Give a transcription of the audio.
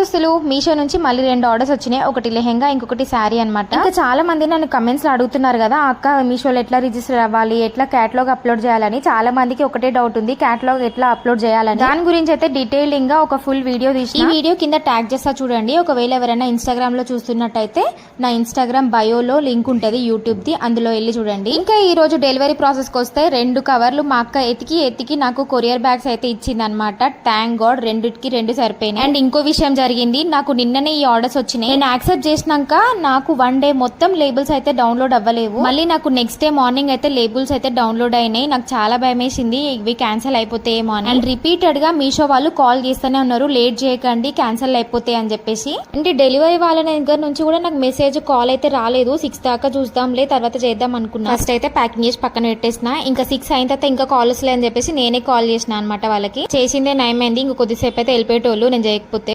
దుస్తులు మీషో నుంచి మళ్ళీ రెండు ఆర్డర్స్ వచ్చినాయి. ఒకటి లెహెంగా ఇంకొకటి శారీ అన్నమాట. ఇంకా చాలా మంది నన్ను కమెంట్స్లో అడుగుతున్నారు కదా అక్క మీషోలో ఎట్లా రిజిస్టర్ అవ్వాలి? ఎట్లా క్యాటలాగ్ అప్లోడ్ చేయాలని? చాలా మందికి ఒకటే డౌట్ ఉంది క్యాటలాగ్ ఎట్లా అప్లోడ్ చేయాలని? దాని గురించి అయితే డీటెయిలింగ్గా ఒక ఫుల్ వీడియో తీసి ఈ వీడియో కింద ట్యాగ్ చేస్తా చూడండి. ఒకవేళ ఎవరైనా ఇన్స్టాగ్రామ్లో చూస్తున్నట్టయితే నా ఇన్స్టాగ్రామ్ బయోలో లింక్ ఉంటది యూట్యూబ్ ది అందులో వెళ్ళి చూడండి. ఇంకా ఈ రోజు డెలివరీ ప్రాసెస్కి వస్తే రెండు కవర్లు మా అక్క ఎతికి ఎతికి నాకు కొరియర్ బ్యాగ్స్ అయితే ఇచ్చింది అనమాట థ్యాంక్ గాడ్ రెండిటికి రెండు సరిపోయినాయి. అండ్ ఇంకో విషయం జరిగింది. జరిగింది. నాకు నిన్ననే ఈ ఆర్డర్స్ వచ్చినాయి. నేను యాక్సెప్ట్ చేసినాక నాకు వన్ డే మొత్తం లేబుల్స్ అయితే డౌన్లోడ్ అవ్వలేవు. మళ్ళీ నాకు నెక్స్ట్ డే మార్నింగ్ అయితే లేబుల్స్ అయితే డౌన్లోడ్ అయినాయి. నాకు చాలా భయం వేసింది ఇవి క్యాన్సిల్ అయిపోతాయేమో అని. అండ్ రిపీటెడ్గా మీషో వాళ్ళు కాల్ చేస్తూనే ఉన్నారు. లేట్ చేయకండి క్యాన్సిల్ అయిపోతాయి అని చెప్పేసి. అంటే డెలివరీ వాళ్ళ దగ్గర నుంచి కూడా నాకు మెసేజ్ కాల్ అయితే రాలేదు. సిక్స్ దాకా చూద్దాంలే తర్వాత చేద్దాం అనుకున్నా. ఫస్ట్ అయితే ప్యాకింగ్ చేసి పక్కన పెట్టేసిన. ఇంకా సిక్స్ అయిన తర్వాత ఇంకా కాల్ వస్తలే అని చెప్పేసి నేనే కాల్ చేసిన అనమాట వాళ్ళకి. చేసిందే నయమైంది. ఇంకొద్దిసేపు అయితే వెళ్ళిపోయేటోళ్ళు. నేను చేయకపోతే